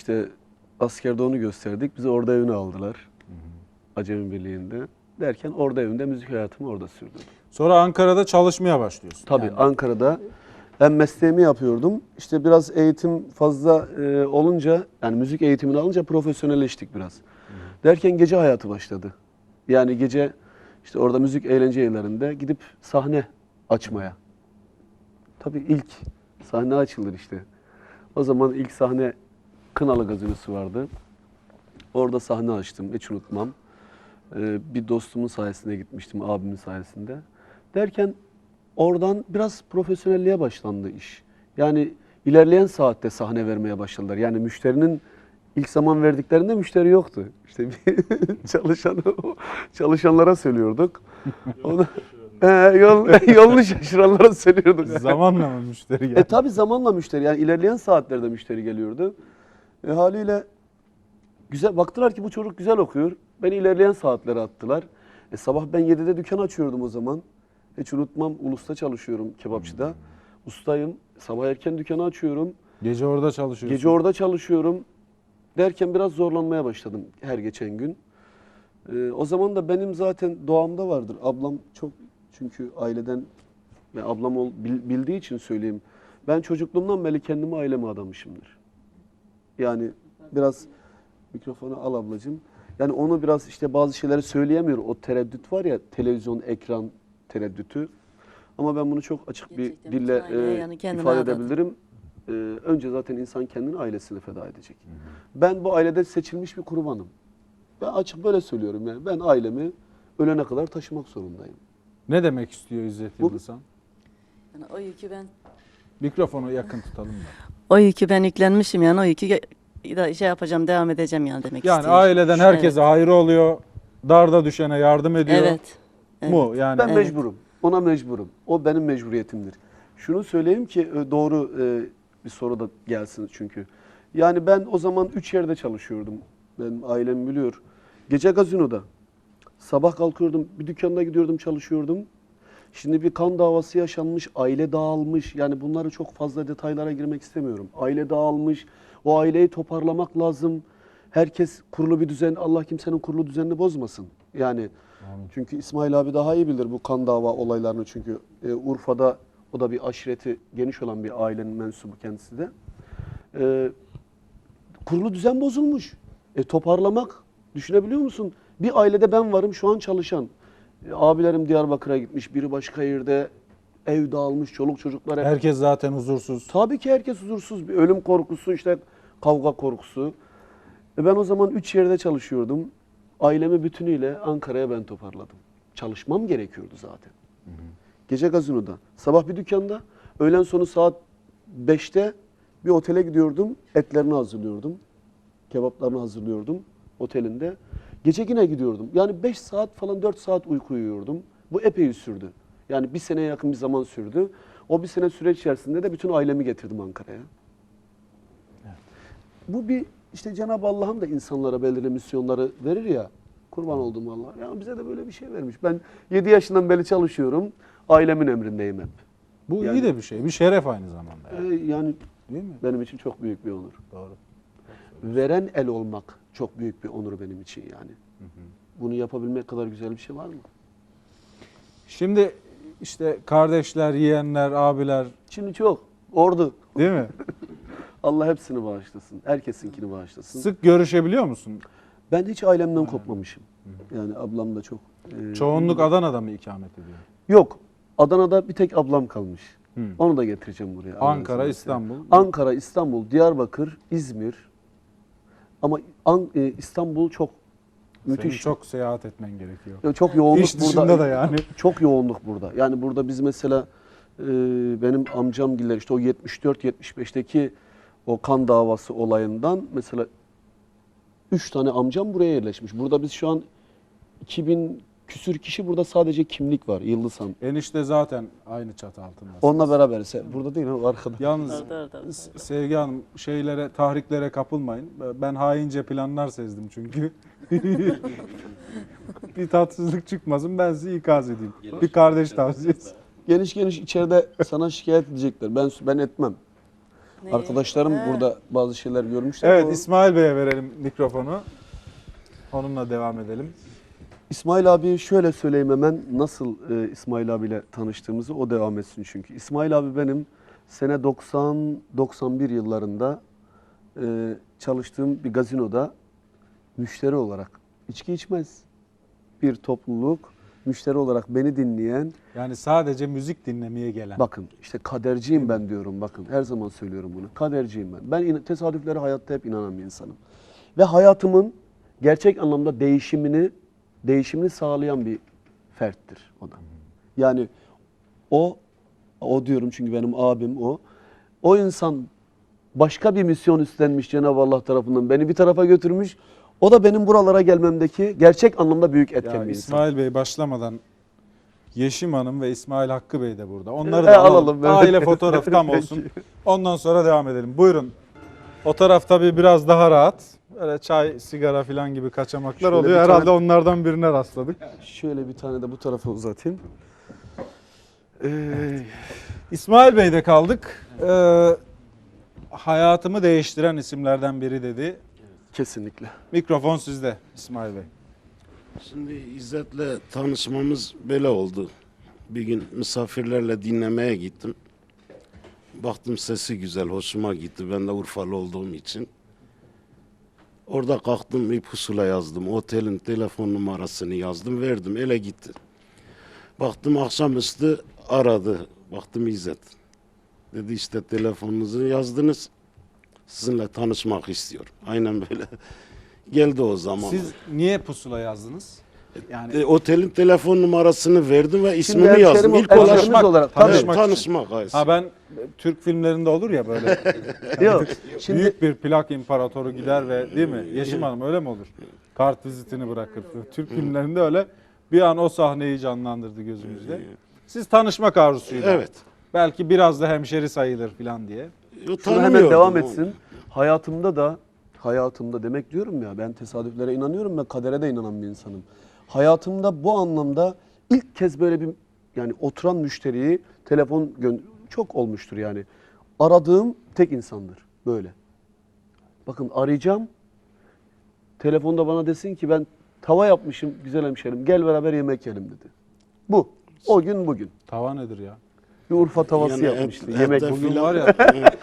İşte askerde onu gösterdik. Bizi orada evine aldılar. Acemi Birliği'nde. Derken orada evinde müzik hayatımı orada sürdürdüm. Sonra Ankara'da çalışmaya başlıyorsun. Tabii Yani Ankara'da ben mesleğimi yapıyordum. İşte biraz eğitim fazla e, olunca yani müzik eğitimini alınca profesyonelleştik biraz. Derken gece hayatı başladı. Yani gece işte orada müzik eğlence yerlerinde gidip sahne açmaya. Tabii ilk sahne açılır işte. O zaman ilk sahne Kınalı Gazinosu vardı. Orada sahne açtım hiç unutmam. Ee, bir dostumun sayesinde gitmiştim, abimin sayesinde. Derken oradan biraz profesyonelliğe başlandı iş. Yani ilerleyen saatte sahne vermeye başladılar. Yani müşterinin ilk zaman verdiklerinde müşteri yoktu. İşte bir çalışan çalışanlara söylüyorduk. Onu, He, yol, yolunu şaşıranlara söylüyorduk. zamanla mı müşteri geldi? E tabi zamanla müşteri yani ilerleyen saatlerde müşteri geliyordu. E, haliyle güzel baktılar ki bu çocuk güzel okuyor. Beni ilerleyen saatlere attılar. E, sabah ben 7'de dükkan açıyordum o zaman. Hiç unutmam Ulus'ta çalışıyorum kebapçıda. Ustayım. Sabah erken dükkanı açıyorum. Gece orada çalışıyorsun. Gece orada çalışıyorum. Derken biraz zorlanmaya başladım her geçen gün. Ee, o zaman da benim zaten doğamda vardır. Ablam çok çünkü aileden ve ablam ol, bil- bildiği için söyleyeyim. Ben çocukluğumdan beri kendimi aileme adamışımdır. Yani biraz mikrofonu al ablacığım. Yani onu biraz işte bazı şeyleri söyleyemiyor. O tereddüt var ya televizyon, ekran tereddütü. Ama ben bunu çok açık bir Gerçekten dille bütün aileye e, yani ifade adadım. edebilirim. Ee, önce zaten insan kendini ailesine feda edecek. Ben bu ailede seçilmiş bir kurbanım. Ben açık böyle söylüyorum yani. Ben ailemi ölene kadar taşımak zorundayım. Ne demek istiyor İzzet Yıldızhan? Yani o yükü ben Mikrofonu yakın tutalım da. O yükü ben yüklenmişim yani o yükü da şey yapacağım devam edeceğim yani demek Yani istiyor. aileden herkese hayrı oluyor. Darda düşene yardım ediyor. Evet. evet. Mu yani? Ben Evet. mecburum. Ona mecburum. O benim mecburiyetimdir. Şunu söyleyeyim ki e, doğru e, bir soru da gelsin çünkü. Yani ben o zaman üç yerde çalışıyordum. Benim ailem biliyor. Gece gazinoda. Sabah kalkıyordum, bir dükkanda gidiyordum, çalışıyordum. Şimdi bir kan davası yaşanmış, aile dağılmış. Yani bunları çok fazla detaylara girmek istemiyorum. Aile dağılmış, o aileyi toparlamak lazım. Herkes kurulu bir düzen, Allah kimsenin kurulu düzenini bozmasın. Yani çünkü İsmail abi daha iyi bilir bu kan dava olaylarını çünkü e, Urfa'da o da bir aşireti geniş olan bir ailenin mensubu kendisi de. E, kurulu düzen bozulmuş. E, toparlamak düşünebiliyor musun? Bir ailede ben varım şu an çalışan. Abilerim Diyarbakır'a gitmiş, biri başka yerde ev dağılmış, çoluk çocuklar hep Herkes zaten huzursuz. Tabii ki herkes huzursuz. Bir ölüm korkusu, işte kavga korkusu. E ben o zaman üç yerde çalışıyordum. Ailemi bütünüyle Ankara'ya ben toparladım. Çalışmam gerekiyordu zaten. Gece gazinoda, sabah bir dükkanda, öğlen sonu saat 5'te bir otele gidiyordum. Etlerini hazırlıyordum. Kebaplarını hazırlıyordum otelinde. Gece yine gidiyordum. Yani 5 saat falan 4 saat uyku uyuyordum. Bu epey sürdü. Yani bir seneye yakın bir zaman sürdü. O bir sene süreç içerisinde de bütün ailemi getirdim Ankara'ya. Bu bir işte Cenab-ı Allah'ın da insanlara belirli misyonları verir ya. Kurban oldum Allah. Ya bize de böyle bir şey vermiş. Ben 7 yaşından beri çalışıyorum. Ailemin emrindeyim hep. Bu Yani- iyi de bir şey. Bir şeref aynı zamanda. yani. Ee, yani Değil mi? benim için çok büyük bir onur. Doğru. Veren el olmak çok büyük bir onur benim için yani. Bunu yapabilmek kadar güzel bir şey var mı? Şimdi işte kardeşler, yeğenler, abiler Şimdi çok. Ordu. değil mi? Allah hepsini bağışlasın. Herkesinkini bağışlasın. Sık görüşebiliyor musun? Ben hiç ailemden kopmamışım. Yani ablam da çok. e, Çoğunluk Adana'da mı ikamet ediyor? Yok. Adana'da bir tek ablam kalmış. Hı. Onu da getireceğim buraya. Ankara. İstanbul. Ankara, İstanbul, Diyarbakır, İzmir. Ama An- e, İstanbul çok Senin müthiş. çok seyahat etmen gerekiyor. Ya çok yoğunluk İş burada. da yani. Çok yoğunluk burada. Yani burada biz mesela e, benim amcamgiller işte o 74-75'teki o kan davası olayından mesela 3 tane amcam buraya yerleşmiş. Burada biz şu an 2000 küsür kişi burada sadece kimlik var Yıldızhan. Enişte zaten aynı çatı altında. Onunla beraber. Se- Burada değil o arkada. Yalnız Orada, orada, orada. S- Sevgi Hanım şeylere, tahriklere kapılmayın. Ben haince planlar sezdim çünkü. bir tatsızlık çıkmasın ben sizi ikaz edeyim. Bir kardeş tavsiyesi. Geniş geniş içeride sana şikayet edecekler. Ben ben etmem. Neyi? Arkadaşlarım He. burada bazı şeyler görmüşler. Evet O- İsmail Bey'e verelim mikrofonu. Onunla devam edelim. İsmail abi şöyle söyleyeyim hemen nasıl e, İsmail abiyle tanıştığımızı o devam etsin çünkü. İsmail abi benim sene 90-91 yıllarında e, çalıştığım bir gazinoda müşteri olarak içki içmez bir topluluk müşteri olarak beni dinleyen Yani sadece müzik dinlemeye gelen. bakın işte kaderciyim ben diyorum bakın her zaman söylüyorum bunu kaderciyim ben. Ben in- tesadüflere hayatta hep inanan bir insanım. Ve hayatımın gerçek anlamda değişimini değişimini sağlayan bir ferttir o da. Yani o o diyorum çünkü benim abim o. O insan başka bir misyon üstlenmiş Cenab-ı Allah tarafından beni bir tarafa götürmüş. O da benim buralara gelmemdeki gerçek anlamda büyük etken Ya bir insan. İsmail Bey başlamadan Yeşim Hanım ve İsmail Hakkı Bey de burada. Onları E, da alalım, alalım. evet. Aile fotoğrafı tam olsun. Ondan sonra devam edelim. Buyurun. O taraf tabii biraz daha rahat. Böyle çay, sigara falan gibi kaçamaklar Şöyle oluyor. bir Herhalde tane- onlardan birine rastladık. Şöyle bir tane de bu tarafa uzatayım. Ee, İsmail Bey'de kaldık. Ee, hayatımı değiştiren isimlerden biri dedi. kesinlikle. Mikrofon sizde İsmail Bey. Şimdi İzzet'le tanışmamız böyle oldu. Bir gün misafirlerle dinlemeye gittim. Baktım sesi güzel, hoşuma gitti. Ben de Urfalı olduğum için. Orada kalktım bir pusula yazdım. Otelin telefon numarasını yazdım, verdim. Ele gitti. Baktım akşamüstü aradı. Baktım İzzet. Dedi işte telefonunuzu yazdınız. Sizinle tanışmak istiyorum. Aynen böyle. Geldi o zaman. Siz niye pusula yazdınız? Yani E, otelin telefon numarasını verdim ve ismimi yazdım. İlk hemşerimiz olarak Tanışmak, tanışmak, için. hayır. Ha ben Türk filmlerinde olur ya böyle Yok. Şimdi büyük bir plak imparatoru gider ve değil mi? Yeşim Hanım öyle mi olur? Kart vizitini bırakır. Türk filmlerinde öyle bir an o sahneyi canlandırdı gözümüzde. Siz tanışmak arzusuyla. Evet. Belki biraz da hemşeri sayılır falan diye. Şunu hemen devam etsin. Hayatımda da hayatımda demek diyorum ya ben tesadüflere inanıyorum ve kadere de inanan bir insanım. Hayatımda bu anlamda ilk kez böyle bir yani oturan müşteriyi telefon çok olmuştur yani. Aradığım tek insandır böyle. Bakın arayacağım. Telefonda bana desin ki ben tava yapmışım güzel hemşerim gel beraber yemek yiyelim dedi. Bu. O gün bugün. Tava nedir ya? Bir Urfa tavası Yani et- yapmıştı. ette yemek filan- Bugün var ya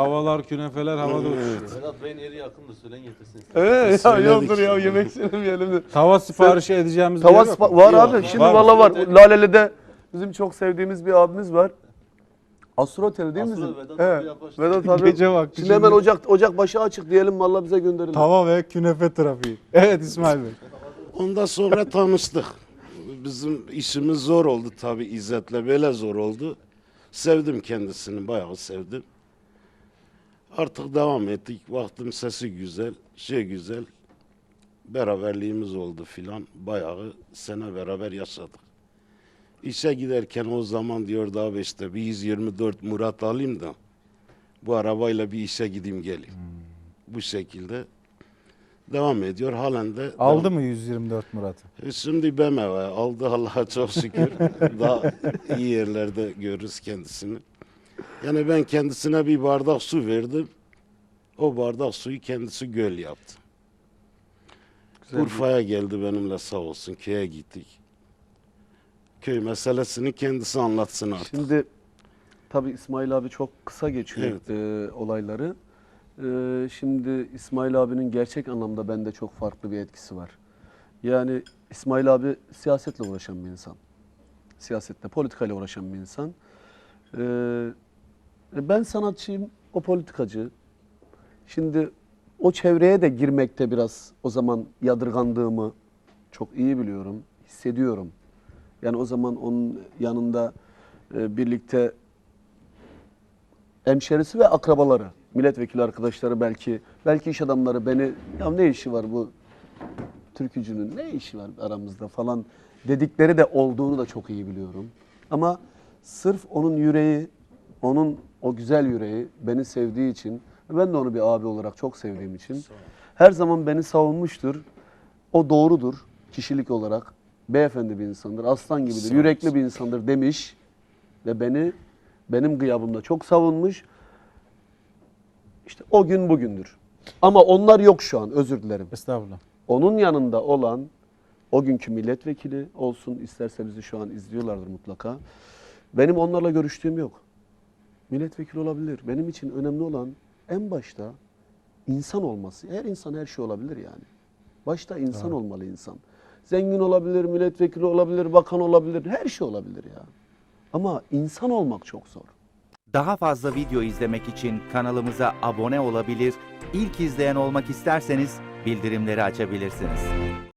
tavalar, künefeler havada uçuşuyor. Vedat Bey'in yeri yakındır. Söylen getirsin. Evet ya Söyledik yoldur ya yemek söylemeyelim de. Tava siparişi edeceğimiz bir Tava yer yok spa- var Yok, abi. Şimdi var mı? valla var. Laleli'de bizim çok sevdiğimiz bir abimiz var. Asur Otel değil mi bizim? Vedat Evet. abi yapar. Vedat abi. Gece vakti Şimdi hemen şimdi. ocak ocak başı açık diyelim valla bize gönderin. Tava ve künefe trafiği. Evet İsmail Bey. Ondan sonra tanıştık. Bizim işimiz zor oldu tabii İzzet'le. Böyle zor oldu. Sevdim kendisini, bayağı sevdim. Artık devam ettik. Baktım sesi güzel, şey güzel. Beraberliğimiz oldu filan. Bayağı sene beraber yaşadık. İşe giderken o zaman diyordu abi işte bir 124 Murat alayım da bu arabayla bir işe gideyim geleyim. Bu şekilde devam ediyor. Halen de Aldı mı 124 Murat'ı? e, Şimdi BMW aldı Allah'a çok şükür. Daha iyi yerlerde görürüz kendisini. Yani ben kendisine bir bardak su verdim. O bardak suyu kendisi göl yaptı. Urfa'ya geldi benimle sağ olsun. Köye gittik. Köy meselesini kendisi anlatsın artık. Şimdi tabii İsmail abi çok kısa geçiyor Evet. e, olayları. E, şimdi İsmail abinin gerçek anlamda bende çok farklı bir etkisi var. Yani İsmail abi siyasetle uğraşan bir insan. Siyasetle, politikayla uğraşan bir insan. E, ben sanatçıyım, o politikacı. Şimdi o çevreye de girmekte biraz o zaman yadırgandığımı çok iyi biliyorum, hissediyorum. Yani o zaman onun yanında e, birlikte hemşerisi ve akrabaları, milletvekili arkadaşları belki, belki iş adamları beni ya ne işi var bu türkücünün ne işi var aramızda falan dedikleri de olduğunu da çok iyi biliyorum. Ama sırf onun yüreği, onun o güzel yüreği beni sevdiği için ve ben de onu bir abi olarak çok sevdiğim için her zaman beni savunmuştur. O doğrudur kişilik olarak. Beyefendi bir insandır, aslan gibidir, yürekli bir insandır demiş ve beni benim gıyabımda çok savunmuş. İşte o gün bugündür. Ama onlar yok şu an özür dilerim. Estağfurullah. Onun yanında olan o günkü milletvekili olsun isterse bizi şu an izliyorlardır mutlaka. Benim onlarla görüştüğüm yok. Milletvekili olabilir. Benim için önemli olan en başta insan olması. Her insan her şey olabilir yani. Başta insan olmalı insan. Zengin olabilir, milletvekili olabilir, bakan olabilir, her şey olabilir ya. Ama insan olmak çok zor. Daha fazla video izlemek için kanalımıza abone olabilir, ilk izleyen olmak isterseniz bildirimleri açabilirsiniz.